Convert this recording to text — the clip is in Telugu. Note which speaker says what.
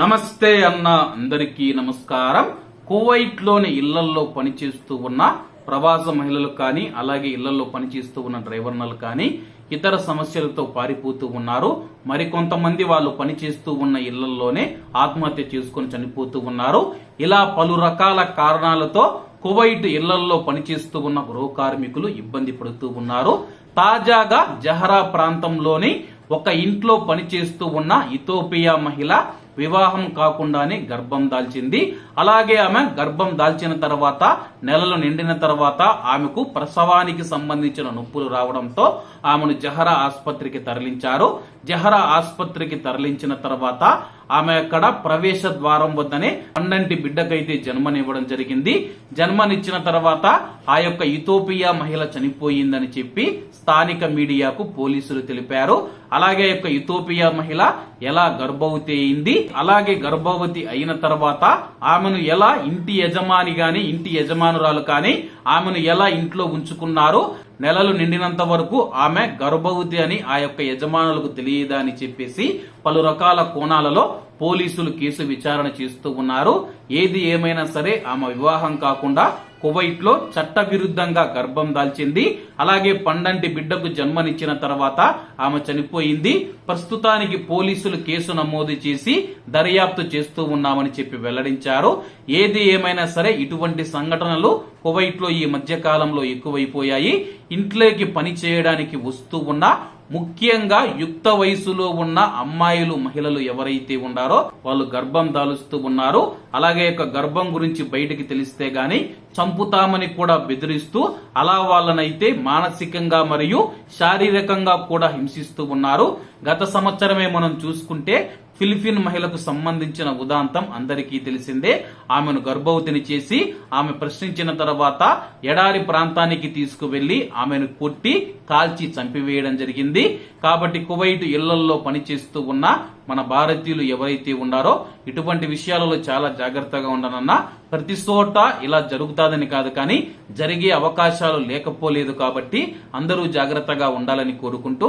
Speaker 1: నమస్తే అన్న అందరికీ నమస్కారం. కువైట్లోని ఇళ్ళల్లో పనిచేస్తూ ఉన్న ప్రవాస మహిళలు కానీ అలాగే ఇళ్ళలో పనిచేస్తూ ఉన్న డ్రైవర్నలు కానీ ఇతర సమస్యలతో పారిపోతూ ఉన్నారు. మరికొంతమంది వాళ్ళు పనిచేస్తూ ఉన్న ఇళ్ళల్లోనే ఆత్మహత్య చేసుకొని చనిపోతూ ఉన్నారు. ఇలా పలు రకాల కారణాలతో కువైట్ ఇళ్ళల్లో పనిచేస్తూ ఉన్న గృహ కార్మికులు ఇబ్బంది పడుతూ ఉన్నారు. తాజాగా జహరా ప్రాంతంలోని ఒక ఇంట్లో పనిచేస్తూ ఉన్న ఇథోపియా మహిళ వివాహం కాకుండానే గర్భం దాల్చింది. అలాగే ఆమె గర్భం దాల్చిన తర్వాత నెలలు నిండిన తర్వాత ఆమెకు ప్రసవానికి సంబంధించిన నొప్పులు రావడంతో ఆమెను జహరా ఆసుపత్రికి తరలించారు. జహరా ఆసుపత్రికి తరలించిన తర్వాత ఆమె అక్కడ ప్రవేశ ద్వారం వద్దనే పండంటి బిడ్డకైతే జన్మనివ్వడం జరిగింది. జన్మనిచ్చిన తర్వాత ఆ యొక్క ఇథోపియా మహిళ చనిపోయిందని చెప్పి స్థానిక మీడియాకు పోలీసులు తెలిపారు. అలాగే ఆ యొక్క ఇథోపియా మహిళ ఎలా గర్భవతి అయింది? అలాగే గర్భవతి అయిన తర్వాత ఆమెను ఎలా ఇంటి యజమాని గాని ఇంటి యజమానురాలు కానీ ఆమెను ఎలా ఇంట్లో ఉంచుకున్నారు నెలలు నిండినంత వరకు ఆమె గర్భవతి అని ఆ యొక్క యజమానులకు తెలియదా అని చెప్పేసి పలు రకాల కోణాలలో పోలీసులు కేసు విచారణ చేస్తూ ఉన్నారు. ఏది ఏమైనా సరే ఆమె వివాహం కాకుండా కువైట్లో చట్ట విరుద్ధంగా గర్భం దాల్చింది. అలాగే పండంటి బిడ్డకు జన్మనిచ్చిన తర్వాత ఆమె చనిపోయింది. ప్రస్తుతానికి పోలీసులు కేసు నమోదు చేసి దర్యాప్తు చేస్తూ ఉన్నామని చెప్పి వెల్లడించారు. ఏది ఏమైనా సరే ఇటువంటి సంఘటనలు కువైట్లో ఈ మధ్యకాలంలో ఎక్కువైపోయాయి. ఇంట్లోకి పని చేయడానికి వస్తూ ఉన్న ముఖ్యంగా యుక్త వయసులో ఉన్న అమ్మాయిలు మహిళలు ఎవరైతే ఉన్నారో వాళ్ళు గర్భం దాలుస్తూ ఉన్నారు. అలాగే యొక్క గర్భం గురించి బయటికి తెలిస్తే గాని చంపుతామని కూడా బెదిరిస్తూ అలా వాళ్ళనైతే మానసికంగా మరియు శారీరకంగా కూడా హింసిస్తూ ఉన్నారు. గత సంవత్సరమే మనం చూసుకుంటే ఫిలిపిన్ మహిళకు సంబంధించిన ఉదాంతం అందరికీ తెలిసిందే. ఆమెను గర్భవతిని చేసి ఆమె ప్రశ్నించిన తర్వాత ఎడారి ప్రాంతానికి తీసుకువెళ్ళి ఆమెను కొట్టి కాల్చి చంపివేయడం జరిగింది. కాబట్టి కువైట్ ఇళ్ళల్లో పనిచేస్తూ ఉన్న మన భారతీయులు ఎవరైతే ఉన్నారో ఇటువంటి విషయాలలో చాలా జాగ్రత్తగా ఉండనన్నా ప్రతి చోట ఇలా జరుగుతాదని కాదు కానీ జరిగే అవకాశాలు లేకపోలేదు కాబట్టి అందరూ జాగ్రత్తగా ఉండాలని కోరుకుంటూ